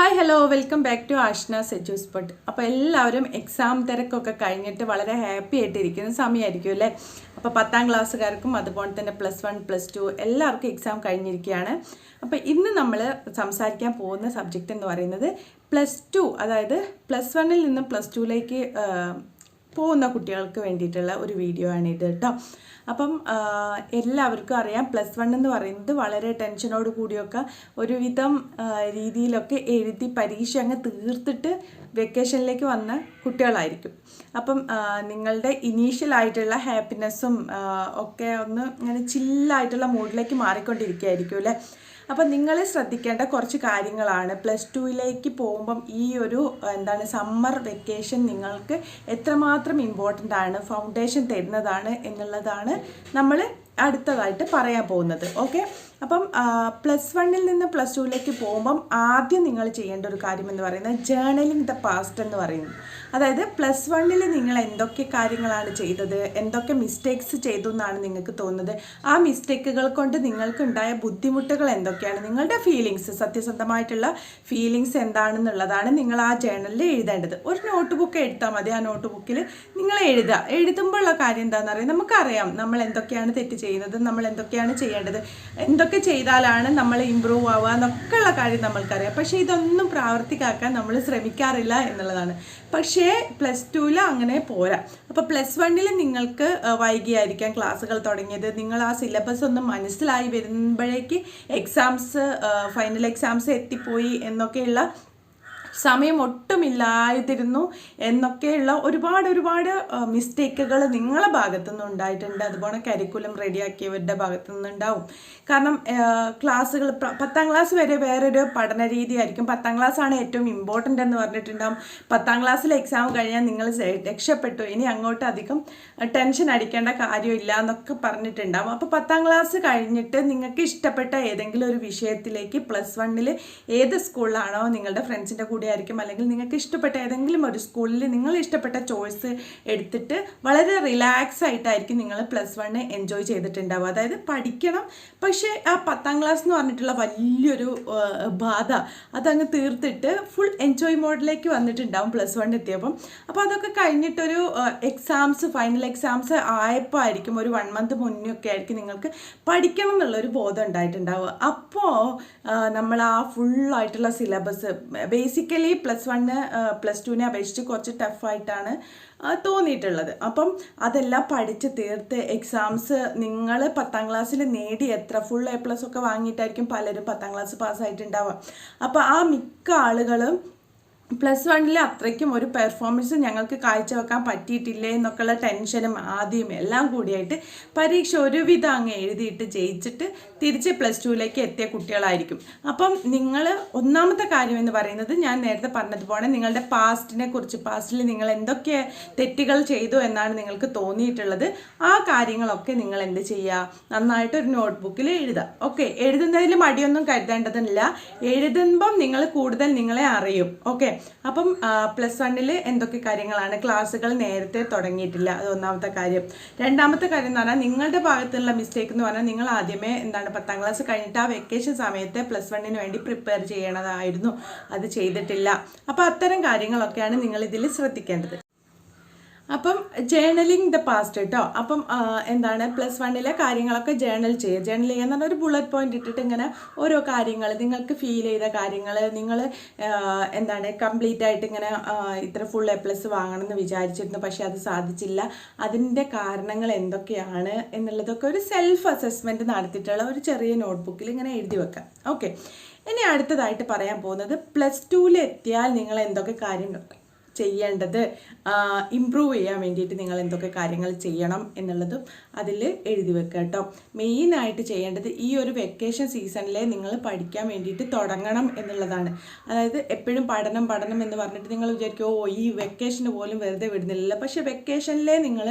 Hi hello welcome back to Ashna Seju spot അപ്പോൾ എല്ലാവരും exam തിരക്കൊക്കെ കഴിഞ്ഞിട്ട് വളരെ ഹാപ്പി ആയിട്ടിരിക്കുന്ന സമയമായിരിക്കും അല്ലേ? അപ്പോൾ പത്താം ക്ലാസ്സുകാർക്കും അതുപോലെ തന്നെ പ്ലസ് വൺ പ്ലസ് ടു എല്ലാവർക്കും എക്സാം കഴിഞ്ഞിരിക്കുകയാണ്. അപ്പോൾ ഇന്ന് നമ്മൾ സംസാരിക്കാൻ പോകുന്ന സബ്ജക്റ്റ് എന്ന് പറയുന്നത് പ്ലസ് ടു അതായത് പ്ലസ് വണ്ണിൽ നിന്നും പ്ലസ് ടുവിലേക്ക് പോകുന്ന കുട്ടികൾക്ക് വേണ്ടിയിട്ടുള്ള ഒരു വീഡിയോ ആണ് ഇത് കേട്ടോ അപ്പം എല്ലാവർക്കും അറിയാം പ്ലസ് വൺ എന്ന് പറയുന്നത് വളരെ ടെൻഷനോട് കൂടിയൊക്കെ ഒരുവിധം രീതിയിലൊക്കെ എഴുതി പരീക്ഷ അങ്ങ് തീർത്തിട്ട് വെക്കേഷനിലേക്ക് വന്ന കുട്ടികളായിരിക്കും. അപ്പം നിങ്ങളുടെ ഇനീഷ്യൽ ആയിട്ടുള്ള ഹാപ്പിനെസ്സും ഒക്കെ ഒന്ന് ഇങ്ങനെ ചില്ലായിട്ടുള്ള മൂഡിലേക്ക് മാറിക്കൊണ്ടിരിക്കുകയായിരിക്കും അല്ലേ? അപ്പം നിങ്ങൾ ശ്രദ്ധിക്കേണ്ട കുറച്ച് കാര്യങ്ങളാണ്. പ്ലസ് ടുവിലേക്ക് പോകുമ്പം ഈ ഒരു എന്താണ് സമ്മർ വെക്കേഷൻ നിങ്ങൾക്ക് എത്രമാത്രം ഇമ്പോർട്ടന്റ് ആണ് ഫൗണ്ടേഷൻ തരുന്നതാണ് എന്നുള്ളതാണ് നമ്മൾ അടുത്തതായിട്ട് പറയാൻ പോകുന്നത്. ഓക്കെ അപ്പം പ്ലസ് വണ്ണിൽ നിന്ന് പ്ലസ് ടുവിലേക്ക് പോകുമ്പം ആദ്യം നിങ്ങൾ ചെയ്യേണ്ട ഒരു കാര്യം എന്ന് പറയുന്നത് ജേർണലിംഗ് ദ പാസ്റ്റ് എന്ന് പറയുന്നു അതായത് പ്ലസ് വണ്ണിൽ നിങ്ങൾ എന്തൊക്കെ കാര്യങ്ങളാണ് ചെയ്തത് എന്തൊക്കെ മിസ്റ്റേക്സ് ചെയ്തു എന്നാണ് നിങ്ങൾക്ക് തോന്നുന്നത്. ആ മിസ്റ്റേക്കുകൾ കൊണ്ട് നിങ്ങൾക്കുണ്ടായ ബുദ്ധിമുട്ടുകൾ എന്തൊക്കെയാണ്? നിങ്ങളുടെ ഫീലിങ്സ് സത്യസന്ധമായിട്ടുള്ള ഫീലിങ്സ് എന്താണെന്നുള്ളതാണ് നിങ്ങൾ ആ ജേർണലിൽ എഴുതേണ്ടത്. ഒരു നോട്ട് ബുക്ക് എടുത്താൽ മതി. ആ നോട്ട് ബുക്കിൽ നിങ്ങൾ എഴുതുക. എഴുതുമ്പോഴുള്ള കാര്യം എന്താണെന്ന് അറിയാം. നമുക്കറിയാം നമ്മൾ എന്തൊക്കെയാണ് തെറ്റ് ചെയ്യുന്നത് നമ്മൾ എന്തൊക്കെയാണ് ചെയ്യേണ്ടത് എന്തൊക്കെ ചെയ്താലാണ് നമ്മൾ ഇമ്പ്രൂവ് ആവുക എന്നൊക്കെയുള്ള കാര്യം നമ്മൾക്കറിയാം. പക്ഷേ ഇതൊന്നും പ്രാവർത്തികമാക്കാൻ നമ്മൾ ശ്രമിക്കാറില്ല എന്നുള്ളതാണ്. പക്ഷേ പ്ലസ് ടുവിൽ അങ്ങനെ പോരാ. അപ്പോൾ പ്ലസ് വണ്ണിൽ നിങ്ങൾക്ക് വൈകിയായിരിക്കാം ക്ലാസ്സുകൾ തുടങ്ങിയത്. നിങ്ങൾ ആ സിലബസ് ഒന്ന് മനസ്സിലായി വരുമ്പോഴേക്ക് എക്സാംസ് ഫൈനൽ എക്സാംസ് എത്തിപ്പോയി എന്നൊക്കെയുള്ള സമയം ഒട്ടുമില്ലാതിരുന്നു എന്നൊക്കെയുള്ള ഒരുപാട് ഒരുപാട് മിസ്റ്റേക്കുകൾ നിങ്ങളെ ഭാഗത്തുനിന്ന് ഉണ്ടായിട്ടുണ്ട്. അതുപോലെ കരിക്കുലം റെഡിയാക്കിയവരുടെ ഭാഗത്തു നിന്നുണ്ടാവും കാരണം ക്ലാസ്സുകൾ പത്താം ക്ലാസ് വരെ വേറൊരു പഠന രീതി ആയിരിക്കും. പത്താം ക്ലാസ് ആണ് ഏറ്റവും ഇമ്പോർട്ടന്റ് എന്ന് പറഞ്ഞിട്ടുണ്ടാവും. പത്താം ക്ലാസ്സിലെ എക്സാം കഴിഞ്ഞാൽ നിങ്ങൾ രക്ഷപ്പെട്ടു. ഇനി അങ്ങോട്ട് അധികം ടെൻഷൻ അടിക്കേണ്ട കാര്യമില്ല എന്നൊക്കെ പറഞ്ഞിട്ടുണ്ടാവും. അപ്പോൾ പത്താം ക്ലാസ് കഴിഞ്ഞിട്ട് നിങ്ങൾക്ക് ഇഷ്ടപ്പെട്ട ഏതെങ്കിലും ഒരു വിഷയത്തിലേക്ക് പ്ലസ് വണ്ണിൽ ഏത് സ്കൂളിലാണോ നിങ്ങളുടെ ഫ്രണ്ട്സിന്റെ ആയിരിക്കും അല്ലെങ്കിൽ നിങ്ങൾക്ക് ഇഷ്ടപ്പെട്ട ഏതെങ്കിലും ഒരു സ്കൂളിൽ നിങ്ങൾ ഇഷ്ടപ്പെട്ട ചോയ്സ് എടുത്തിട്ട് വളരെ റിലാക്സ് ആയിട്ടായിരിക്കും നിങ്ങൾ പ്ലസ് വണ്ണ് എൻജോയ് ചെയ്തിട്ടുണ്ടാവുക. അതായത് പഠിക്കണം. പക്ഷേ ആ പത്താം ക്ലാസ് എന്ന് പറഞ്ഞിട്ടുള്ള വലിയൊരു ബാധ അതങ്ങ് തീർത്തിട്ട് ഫുൾ എൻജോയ് മോഡിലേക്ക് വന്നിട്ടുണ്ടാവും പ്ലസ് വൺ എത്തിയപ്പം. അപ്പോൾ അതൊക്കെ കഴിഞ്ഞിട്ടൊരു എക്സാംസ് ഫൈനൽ എക്സാംസ് ആയപ്പോൾ ആയിരിക്കും ഒരു വൺ മന്ത് മുന്നേ ഒക്കെ ആയിരിക്കും നിങ്ങൾക്ക് പഠിക്കണം എന്നുള്ളൊരു ബോധം ഉണ്ടായിട്ടുണ്ടാവുക. അപ്പോൾ നമ്മൾ ആ ഫുള്ളായിട്ടുള്ള syllabus basically plus one plus ടുവിനെ അപേക്ഷിച്ച് കുറച്ച് ടഫായിട്ടാണ് തോന്നിയിട്ടുള്ളത്. അപ്പം അതെല്ലാം പഠിച്ച് തീർത്ത് എക്സാംസ് നിങ്ങൾ പത്താം ക്ലാസ്സിൽ നേടി എത്ര ഫുൾ എ പ്ലസ് ഒക്കെ വാങ്ങിയിട്ടായിരിക്കും പലരും പത്താം ക്ലാസ് പാസ്സായിട്ടുണ്ടാവുക അപ്പോൾ ആ മിക്ക ആളുകളും പ്ലസ് വണ്ണിൽ അത്രയ്ക്കും ഒരു പെർഫോമൻസ് ഞങ്ങൾക്ക് കാഴ്ചവെക്കാൻ പറ്റിയിട്ടില്ല എന്നൊക്കെയുള്ള ടെൻഷനും ആദ്യം എല്ലാം കൂടിയായിട്ട് പരീക്ഷ ഒരുവിധം അങ്ങ് എഴുതിയിട്ട് ജയിച്ചിട്ട് തിരിച്ച് പ്ലസ് ടുവിലേക്ക് എത്തിയ കുട്ടികളായിരിക്കും. അപ്പം നിങ്ങൾ ഒന്നാമത്തെ കാര്യം എന്ന് പറയുന്നത് ഞാൻ നേരത്തെ പറഞ്ഞതുപോലെ നിങ്ങളുടെ പാസ്റ്റിനെ കുറിച്ച് പാസ്റ്റിൽ നിങ്ങൾ എന്തൊക്കെ തെറ്റുകൾ ചെയ്തു എന്നാണ് നിങ്ങൾക്ക് തോന്നിയിട്ടുള്ളത്. ആ കാര്യങ്ങളൊക്കെ നിങ്ങൾ എന്ത് ചെയ്യുക നന്നായിട്ട് ഒരു നോട്ട്ബുക്കിൽ എഴുതുക ഓക്കെ എഴുതുന്നതിൽ മടിയൊന്നും കരുതേണ്ടതില്ല. എഴുതുമ്പം നിങ്ങൾ കൂടുതൽ നിങ്ങളെ അറിയും. ഓക്കെ അപ്പം പ്ലസ് വണ്ണിൽ എന്തൊക്കെ കാര്യങ്ങളാണ്? ക്ലാസ്സുകൾ നേരത്തെ തുടങ്ങിയിട്ടില്ല. അത് ഒന്നാമത്തെ കാര്യം. രണ്ടാമത്തെ കാര്യം എന്ന് പറഞ്ഞാൽ നിങ്ങളുടെ ഭാഗത്തുള്ള മിസ്റ്റേക്ക് എന്ന് പറഞ്ഞാൽ നിങ്ങൾ ആദ്യമേ എന്താണ് പത്താം ക്ലാസ് കഴിഞ്ഞിട്ട് ആ വെക്കേഷൻ സമയത്ത് പ്ലസ് വണ്ണിന് വേണ്ടി പ്രിപ്പയർ ചെയ്യണതായിരുന്നു. അത് ചെയ്തിട്ടില്ല. അപ്പോൾ അത്തരം കാര്യങ്ങളൊക്കെയാണ് നിങ്ങൾ ഇതിൽ ശ്രദ്ധിക്കേണ്ടത്. അപ്പം ജേണലിംഗ് ദ പാസ്റ്റ് കേട്ടോ അപ്പം എന്താണ് പ്ലസ് വണ്ണിലെ കാര്യങ്ങളൊക്കെ ജേണൽ ചെയ്യുക ജേണൽ ചെയ്യുക എന്ന് പറഞ്ഞാൽ ഒരു ബുള്ളറ്റ് പോയിന്റ് ഇട്ടിട്ട് ഇങ്ങനെ ഓരോ കാര്യങ്ങൾ നിങ്ങൾക്ക് ഫീൽ ചെയ്ത കാര്യങ്ങൾ നിങ്ങൾ എന്താണ് കംപ്ലീറ്റ് ആയിട്ട് ഇങ്ങനെ ഇത്ര ഫുൾ എ പ്ലസ് വാങ്ങണം എന്ന് വിചാരിച്ചിരുന്നു. പക്ഷേ അത് സാധിച്ചില്ല. അതിന്റെ കാരണങ്ങൾ എന്തൊക്കെയാണ് എന്നുള്ളതൊക്കെ ഒരു സെൽഫ് അസസ്മെന്റ് നടത്തിയിട്ടുള്ള ഒരു ചെറിയ നോട്ട്ബുക്കിൽ ഇങ്ങനെ എഴുതി വെക്കാം. ഓക്കെ ഇനി അടുത്തതായിട്ട് പറയാൻ പോകുന്നത് പ്ലസ് ടുവിൽ എത്തിയാൽ നിങ്ങൾ എന്തൊക്കെ കാര്യം ചെയ്യേണ്ടത് ഇമ്പ്രൂവ് ചെയ്യാൻ വേണ്ടിയിട്ട് നിങ്ങൾ എന്തൊക്കെ കാര്യങ്ങൾ ചെയ്യണം എന്നുള്ളതും അതിൽ എഴുതി വെക്കുക കേട്ടോ. മെയിനായിട്ട് ചെയ്യേണ്ടത് ഈ ഒരു വെക്കേഷൻ സീസണിലെ നിങ്ങൾ പഠിക്കാൻ വേണ്ടിയിട്ട് തുടങ്ങണം എന്നുള്ളതാണ്. അതായത് എപ്പോഴും പഠനം പഠനം എന്ന് പറഞ്ഞിട്ട് നിങ്ങൾ വിചാരിക്കും ഓ ഈ വെക്കേഷന് പോലും വെറുതെ വിടുന്നില്ല പക്ഷേ വെക്കേഷനിലെ നിങ്ങൾ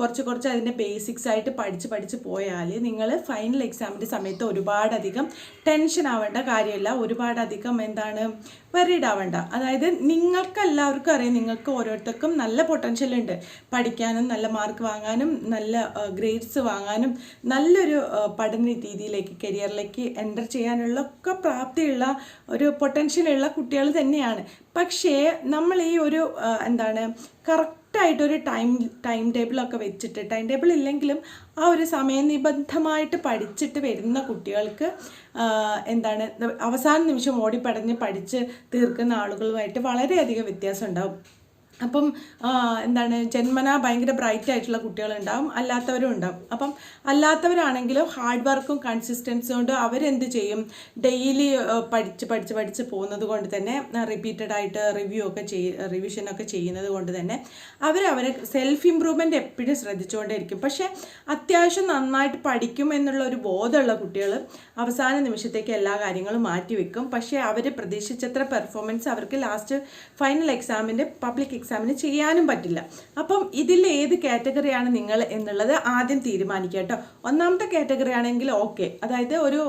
കുറച്ച് കുറച്ച് അതിന്റെ ബേസിക്സ് ആയിട്ട് പഠിച്ച് പഠിച്ച് പോയാൽ നിങ്ങൾ ഫൈനൽ എക്സാമിന്റെ സമയത്ത് ഒരുപാടധികം ടെൻഷൻ ആവേണ്ട കാര്യമില്ല. ഒരുപാടധികം എന്താണ് വറീഡ് ആവേണ്ട. അതായത് നിങ്ങൾക്ക് എല്ലാവർക്കും എനിക്കറിയാം നിങ്ങൾക്ക് ഓരോരുത്തർക്കും നല്ല പൊട്ടൻഷ്യൽ ഉണ്ട്. പഠിക്കാനും നല്ല മാർക്ക് വാങ്ങാനും നല്ല ഗ്രേഡ്സ് വാങ്ങാനും നല്ലൊരു പഠന രീതിയിലേക്ക് കരിയറിലേക്ക് എന്റർ ചെയ്യാനുള്ള ഒക്കെ പ്രാപ്തിയുള്ള ഒരു പൊട്ടൻഷ്യലുള്ള കുട്ടികൾ തന്നെയാണ്. പക്ഷേ നമ്മൾ ഈ ഒരു എന്താണ് എന്താണ് കറക്റ്റായിട്ടൊരു ടൈം ടൈം ടേബിളൊക്കെ വെച്ചിട്ട് ടൈം ടേബിൾ ഇല്ലെങ്കിലും ആ ഒരു സമയനിബദ്ധമായിട്ട് പഠിച്ചിട്ട് വരുന്ന കുട്ടികൾക്ക് എന്താണ് അവസാന നിമിഷം ഓടിപ്പടഞ്ഞ് പഠിച്ച് തീർക്കുന്ന ആളുകളുമായിട്ട് വളരെയധികം വ്യത്യാസം ഉണ്ടാവും അപ്പം എന്താണ് ജന്മന ഭയങ്കര ബ്രൈറ്റ് ആയിട്ടുള്ള കുട്ടികളുണ്ടാവും അല്ലാത്തവരും ഉണ്ടാവും. അപ്പം അല്ലാത്തവരാണെങ്കിലും ഹാർഡ് വർക്കും കൺസിസ്റ്റൻസി കൊണ്ട് അവരെന്ത് ചെയ്യും? ഡെയിലി പഠിച്ച് പഠിച്ച് പഠിച്ച് പോകുന്നത് കൊണ്ട് തന്നെ റിപ്പീറ്റഡ് ആയിട്ട് റിവ്യൂ ഒക്കെ ചെയ് റിവിഷനൊക്കെ ചെയ്യുന്നത് കൊണ്ട് തന്നെ അവർ അവരെ സെൽഫ് ഇമ്പ്രൂവ്മെന്റ് എപ്പോഴും ശ്രദ്ധിച്ചുകൊണ്ടേയിരിക്കും. പക്ഷേ അത്യാവശ്യം നന്നായിട്ട് പഠിക്കും എന്നുള്ള ഒരു ബോധമുള്ള കുട്ടികൾ അവസാന നിമിഷത്തേക്ക് എല്ലാ കാര്യങ്ങളും മാറ്റിവെക്കും. പക്ഷേ അവർ പ്രതീക്ഷിച്ചത്ര പെർഫോമൻസ് അവർക്ക് ലാസ്റ്റ് ഫൈനൽ എക്സാമിന്റെ പബ്ലിക് എക്സാമിന് ചെയ്യാനും പറ്റില്ല. അപ്പം ഇതിൽ ഏത് കാറ്റഗറിയാണ് നിങ്ങൾ എന്നുള്ളത് ആദ്യം തീരുമാനിക്കുക കേട്ടോ. ഒന്നാമത്തെ കാറ്റഗറി ആണെങ്കിൽ ഓക്കെ അതായത് ഒരു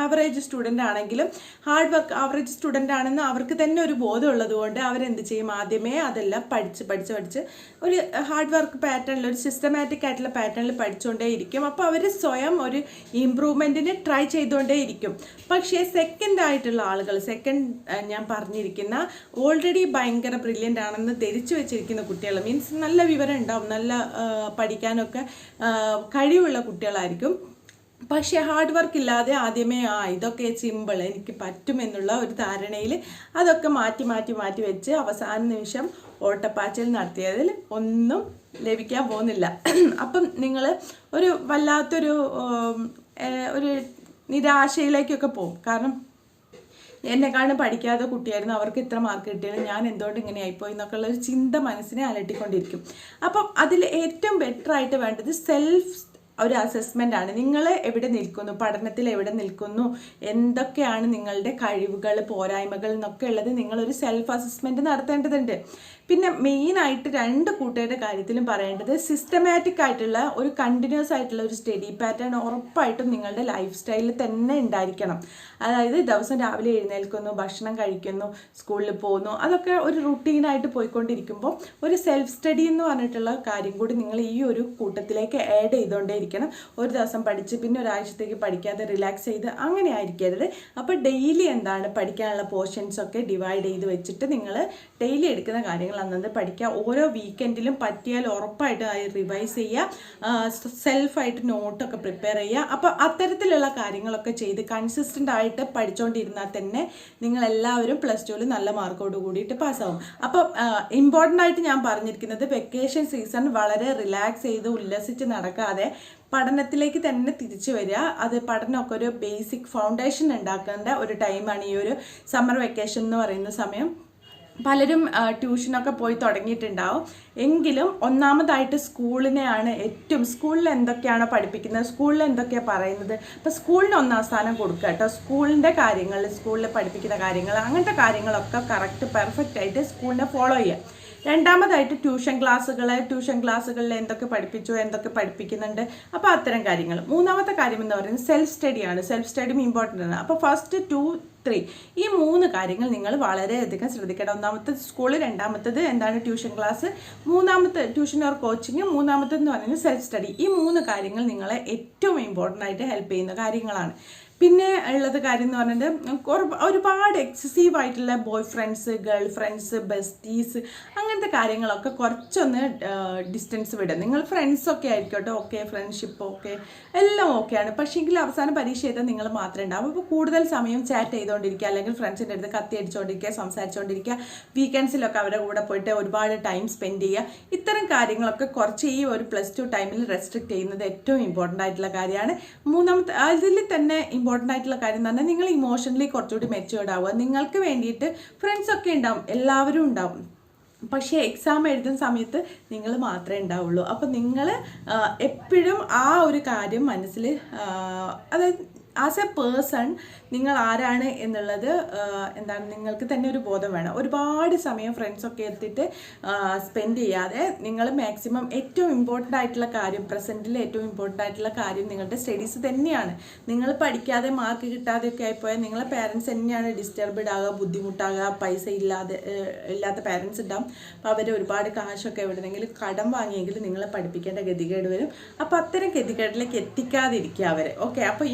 ആവറേജ് സ്റ്റുഡന്റ് ആണെങ്കിലും ഹാർഡ് വർക്ക് ആവറേജ് സ്റ്റുഡന്റ് ആണെന്ന് അവർക്ക് തന്നെ ഒരു ബോധമുള്ളത് കൊണ്ട് അവരെന്ത് ചെയ്യും? ആദ്യമേ അതെല്ലാം പഠിച്ച് പഠിച്ച് പഠിച്ച് ഒരു ഹാർഡ് വർക്ക് പാറ്റേണിൽ ഒരു സിസ്റ്റമാറ്റിക് ആയിട്ടുള്ള പാറ്റേണിൽ പഠിച്ചുകൊണ്ടേ ഇരിക്കും. അപ്പോൾ അവർ സ്വയം ഒരു ഇമ്പ്രൂവ്മെന്റിന് ട്രൈ ചെയ്തുകൊണ്ടേ ഇരിക്കും. പക്ഷേ സെക്കൻഡ് ആയിട്ടുള്ള ആളുകൾ സെക്കൻഡ് ഞാൻ പറഞ്ഞിരിക്കുന്ന ഓൾറെഡി ഭയങ്കര ബ്രില്യന്റ് ആണെന്ന് ധരിച്ചു വെച്ചിരിക്കുന്ന കുട്ടികൾ മീൻസ് നല്ല വിവരം ഉണ്ടാവും നല്ല പഠിക്കാനൊക്കെ കഴിവുള്ള കുട്ടികളായിരിക്കും. പക്ഷേ ഹാർഡ് വർക്ക് ഇല്ലാതെ ആദ്യമേ ആ ഇതൊക്കെ സിമ്പിൾ എനിക്ക് പറ്റുമെന്നുള്ള ഒരു ധാരണയിൽ അതൊക്കെ മാറ്റി മാറ്റി മാറ്റി വെച്ച് അവസാന നിമിഷം ഓട്ടപ്പാച്ചിൽ നടത്തിയതിൽ ഒന്നും ലഭിക്കാൻ പോകുന്നില്ല. അപ്പം നിങ്ങൾ ഒരു വല്ലാത്തൊരു ഒരു നിരാശയിലേക്കൊക്കെ പോകും. കാരണം എന്നെക്കാളും പഠിക്കാത്ത കുട്ടിയായിരുന്നു അവർക്ക് ഇത്ര മാർക്ക് കിട്ടിയാലും ഞാൻ എന്തുകൊണ്ട് ഇങ്ങനെ ആയിപ്പോയി എന്നൊക്കെ ഉള്ള ഒരു ചിന്ത മനസ്സിനെ അലട്ടിക്കൊണ്ടിരിക്കും. അപ്പം അതിൽ ഏറ്റവും ബെറ്റർ ആയിട്ട് വേണ്ടത് സെൽഫ് ഒരു അസസ്മെന്റ് ആണ്. നിങ്ങൾ എവിടെ നിൽക്കുന്നു? പഠനത്തിൽ എവിടെ നിൽക്കുന്നു? എന്തൊക്കെയാണ് നിങ്ങളുടെ കഴിവുകൾ പോരായ്മകൾ എന്നൊക്കെ ഉള്ളത് നിങ്ങളൊരു സെൽഫ് അസസ്മെന്റ് നടത്തേണ്ടതുണ്ട്. പിന്നെ മെയിനായിട്ട് രണ്ട് കൂട്ടുകാരുടെ കാര്യത്തിലും പറയേണ്ടത് സിസ്റ്റമാറ്റിക് ആയിട്ടുള്ള ഒരു കണ്ടിന്യൂസ് ആയിട്ടുള്ള ഒരു സ്റ്റഡി പാറ്റേൺ ഉറപ്പായിട്ടും നിങ്ങളുടെ ലൈഫ് സ്റ്റൈലിൽ തന്നെ ഉണ്ടായിരിക്കണം. അതായത് ദിവസം രാവിലെ എഴുന്നേൽക്കുന്നു ഭക്ഷണം കഴിക്കുന്നു സ്കൂളിൽ പോകുന്നു അതൊക്കെ ഒരു റുട്ടീനായിട്ട് പോയിക്കൊണ്ടിരിക്കുമ്പോൾ ഒരു സെൽഫ് സ്റ്റഡി എന്ന് പറഞ്ഞിട്ടുള്ള കാര്യം കൂടി നിങ്ങൾ ഈ ഒരു കൂട്ടത്തിലേക്ക് ആഡ് ചെയ്തുകൊണ്ടേ ഇരിക്കണം ഒരു ദിവസം പഠിച്ച് പിന്നെ ഒരാഴ്ചത്തേക്ക് പഠിക്കാതെ റിലാക്സ് ചെയ്ത് അങ്ങനെ ആയിരിക്കരുത്. അപ്പോൾ ഡെയിലി എന്താണ് പഠിക്കാനുള്ള പോർഷൻസ് ഒക്കെ ഡിവൈഡ് ചെയ്ത് വെച്ചിട്ട് നിങ്ങൾ ഡെയിലി എടുക്കുന്ന കാര്യങ്ങൾ അന്നത് പഠിക്കുക. ഓരോ വീക്കെൻഡിലും പറ്റിയാൽ ഉറപ്പായിട്ട് റിവൈസ് ചെയ്യുക. സെൽഫായിട്ട് നോട്ടൊക്കെ പ്രിപ്പയർ ചെയ്യുക. അപ്പോൾ അത്തരത്തിലുള്ള കാര്യങ്ങളൊക്കെ ചെയ്ത് കൺസിസ്റ്റന്റ് ആയിട്ട് പഠിച്ചുകൊണ്ടിരുന്നാൽ തന്നെ നിങ്ങളെല്ലാവരും പ്ലസ് ടുവിൽ നല്ല മാർക്കോട് കൂടിയിട്ട് പാസ്സാവും അപ്പോൾ ഇമ്പോർട്ടന്റ് ആയിട്ട് ഞാൻ പറഞ്ഞിരിക്കുന്നത് വെക്കേഷൻ സീസൺ വളരെ റിലാക്സ് ചെയ്ത് ഉല്ലസിച്ച് നടക്കാതെ പഠനത്തിലേക്ക് തന്നെ തിരിച്ചു വരിക. അത് പഠനമൊക്കെ ഒരു ബേസിക് ഫൗണ്ടേഷൻ ഉണ്ടാക്കേണ്ട ഒരു ടൈമാണ് ഈ ഒരു സമ്മർ വെക്കേഷൻ എന്ന് പറയുന്ന സമയം. പലരും ട്യൂഷനൊക്കെ പോയി തുടങ്ങിയിട്ടുണ്ടാവും. എങ്കിലും ഒന്നാമതായിട്ട് സ്കൂളിനെയാണ് ഏറ്റവും സ്കൂളിൽ എന്തൊക്കെയാണോ പഠിപ്പിക്കുന്നത് സ്കൂളിൽ എന്തൊക്കെയാണ് പറയുന്നത്? അപ്പോൾ സ്കൂളിന് ഒന്നാം സ്ഥാനം കൊടുക്കുക കേട്ടോ. സ്കൂളിന്റെ കാര്യങ്ങൾ സ്കൂളിൽ പഠിപ്പിക്കുന്ന കാര്യങ്ങൾ അങ്ങനത്തെ കാര്യങ്ങളൊക്കെ കറക്റ്റ് പെർഫെക്റ്റ് ആയിട്ട് സ്കൂളിനെ ഫോളോ ചെയ്യുക. രണ്ടാമതായിട്ട് ട്യൂഷൻ ക്ലാസ്സുകൾ ട്യൂഷൻ ക്ലാസ്സുകളിൽ എന്തൊക്കെ പഠിപ്പിച്ചു എന്തൊക്കെ പഠിപ്പിക്കുന്നുണ്ട്. അപ്പോൾ അത്തരം കാര്യങ്ങൾ. മൂന്നാമത്തെ കാര്യം എന്ന് പറയുന്നത് സെൽഫ് സ്റ്റഡിയാണ് സെൽഫ് സ്റ്റഡിയും ഇമ്പോർട്ടന്റ് ആണ്. അപ്പോൾ ഫസ്റ്റ് ടു ത്രീ ഈ മൂന്ന് കാര്യങ്ങൾ നിങ്ങൾ വളരെയധികം ശ്രദ്ധിക്കണം. ഒന്നാമത്തെ സ്കൂൾ രണ്ടാമത്തത് എന്താണ് ട്യൂഷൻ ക്ലാസ് മൂന്നാമത്തെ ട്യൂഷൻ ഓർ കോച്ചിങ് മൂന്നാമത്തെന്ന് പറയുന്നത് സെൽഫ് സ്റ്റഡി ഈ മൂന്ന് കാര്യങ്ങൾ നിങ്ങളെ ഏറ്റവും ഇമ്പോർട്ടന്റ് ആയിട്ട് ഹെൽപ്പ് ചെയ്യുന്ന കാര്യങ്ങളാണ്. പിന്നെ ഉള്ളത് കാര്യം എന്ന് പറഞ്ഞിട്ട് ഒരുപാട് എക്സസീവ് ആയിട്ടുള്ള boyfriends girlfriends besties അങ്ങനത്തെ കാര്യങ്ങളൊക്കെ കുറച്ചൊന്ന് ഡിസ്റ്റൻസ് വിടുക നിങ്ങൾ ഫ്രണ്ട്സൊക്കെ ആയിരിക്കട്ടെ ഓക്കെ ഫ്രണ്ട്ഷിപ്പ് ഓക്കെ എല്ലാം ഓക്കെയാണ് പക്ഷേങ്കിൽ അവസാന പരീക്ഷ ചെയ്താൽ നിങ്ങൾ മാത്രമേ ഉണ്ടാവും. അപ്പോൾ കൂടുതൽ സമയം ചാറ്റ് ചെയ്തുകൊണ്ടിരിക്കുക അല്ലെങ്കിൽ ഫ്രണ്ട്സിന്റെ അടുത്ത് കത്തി അടിച്ചുകൊണ്ടിരിക്കുക സംസാരിച്ചുകൊണ്ടിരിക്കുക വീക്കെൻഡ്സിലൊക്കെ അവരുടെ കൂടെ പോയിട്ട് ഒരുപാട് ടൈം സ്പെൻഡ് ചെയ്യുക. ഇത്തരം കാര്യങ്ങളൊക്കെ കുറച്ച് ഈ ഒരു പ്ലസ് ടു ടൈമിൽ റെസ്ട്രിക്ട് ചെയ്യുന്നത് ഏറ്റവും ഇമ്പോർട്ടന്റ് ആയിട്ടുള്ള കാര്യമാണ്. മൂന്നാമത്തെ അതിൽ തന്നെ ഇമ്പോർട്ടന്റ് ആയിട്ടുള്ള കാര്യം എന്ന് പറഞ്ഞാൽ നിങ്ങൾ ഇമോഷണലി കുറച്ചുകൂടി മെച്ചുവേർഡ് ആവുക. നിങ്ങൾക്ക് വേണ്ടിയിട്ട് ഫ്രണ്ട്സൊക്കെ ഉണ്ടാവും. എല്ലാവരും ഉണ്ടാവും. പക്ഷേ എക്സാം എഴുതുന്ന സമയത്ത് നിങ്ങൾ മാത്രമേ ഉണ്ടാവുള്ളൂ. അപ്പോൾ നിങ്ങൾ എപ്പോഴും ആ ഒരു കാര്യം മനസ്സിൽ അതായത് ആസ് എ പേഴ്സൺ നിങ്ങൾ ആരാണ് എന്നുള്ളത് എന്താണ് നിങ്ങൾക്ക് തന്നെ ഒരു ബോധം വേണം. ഒരുപാട് സമയം ഫ്രണ്ട്സൊക്കെ എത്തിയിട്ട് സ്പെൻഡ് ചെയ്യാതെ നിങ്ങൾ മാക്സിമം ഏറ്റവും ഇമ്പോർട്ടന്റ് ആയിട്ടുള്ള കാര്യം പ്രസന്റിൽ ഏറ്റവും ഇമ്പോർട്ടന്റ് ആയിട്ടുള്ള കാര്യം നിങ്ങളുടെ സ്റ്റഡീസ് തന്നെയാണ്. നിങ്ങൾ പഠിക്കാതെ മാർക്ക് കിട്ടാതെ കിട്ടാതെയൊക്കെ ആയിപ്പോയാൽ നിങ്ങളെ പാരൻസ് തന്നെയാണ് ഡിസ്റ്റർബ്ഡ് ആകുക ബുദ്ധിമുട്ടാകുക പൈസ ഇല്ലാതെ ഇല്ലാത്ത പാരൻസ് ഉണ്ടാവും. അപ്പോൾ അവർ ഒരുപാട് കാശൊക്കെ എവിടെന്നെങ്കിലും കടം വാങ്ങിയെങ്കിൽ നിങ്ങളെ പഠിപ്പിക്കേണ്ട ഗതികേട് വരും. അപ്പോൾ അത്തരം ഗതികേടിലേക്ക് എത്തിക്കാതിരിക്കുക അവരെ. ഓക്കെ അപ്പോൾ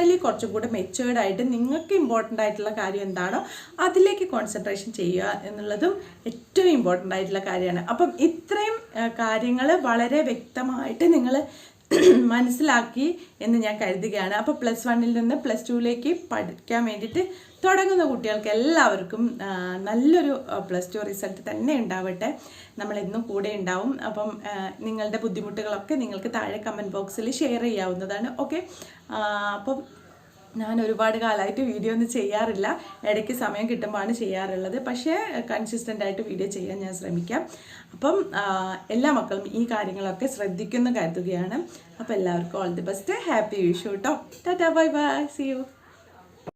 ഇമോഷണലി കുറച്ചും കൂടെ മെച്ചുവേർഡ് ആയിട്ട് നിങ്ങൾക്ക് ഇമ്പോർട്ടന്റ് ആയിട്ടുള്ള കാര്യം എന്താണോ അതിലേക്ക് കോൺസെൻട്രേഷൻ ചെയ്യുക എന്നുള്ളതും ഏറ്റവും ഇമ്പോർട്ടന്റ് ആയിട്ടുള്ള കാര്യമാണ്. അപ്പം ഇത്രയും കാര്യങ്ങൾ വളരെ വ്യക്തമായിട്ട് നിങ്ങൾ മനസ്സിലാക്കി എന്ന് ഞാൻ കരുതുകയാണ്. അപ്പോൾ പ്ലസ് വണ്ണിൽ നിന്ന് പ്ലസ് ടുവിലേക്ക് പഠിക്കാൻ വേണ്ടിയിട്ട് തുടങ്ങുന്ന കുട്ടികൾക്ക് എല്ലാവർക്കും നല്ലൊരു പ്ലസ് ടു റിസൾട്ട് തന്നെ ഉണ്ടാവട്ടെ. നമ്മളെന്നും കൂടെ ഉണ്ടാവും. അപ്പം നിങ്ങളുടെ ബുദ്ധിമുട്ടുകളൊക്കെ നിങ്ങൾക്ക് താഴെ കമന്റ് ബോക്സിൽ ഷെയർ ചെയ്യാവുന്നതാണ്. ഓക്കെ അപ്പം ഞാൻ ഒരുപാട് കാലമായിട്ട് വീഡിയോ ഒന്നും ചെയ്യാറില്ല. ഇടയ്ക്ക് സമയം കിട്ടുമ്പോഴാണ് ചെയ്യാറുള്ളത്. പക്ഷേ കൺസിസ്റ്റന്റ് ആയിട്ട് വീഡിയോ ചെയ്യാൻ ഞാൻ ശ്രമിക്കാം. അപ്പം എല്ലാ മക്കളും ഈ കാര്യങ്ങളൊക്കെ ശ്രദ്ധിക്കുന്നു കരുതുകയാണ്. അപ്പോൾ എല്ലാവർക്കും all the best happy Vishu കേട്ടോ tata bye bye see you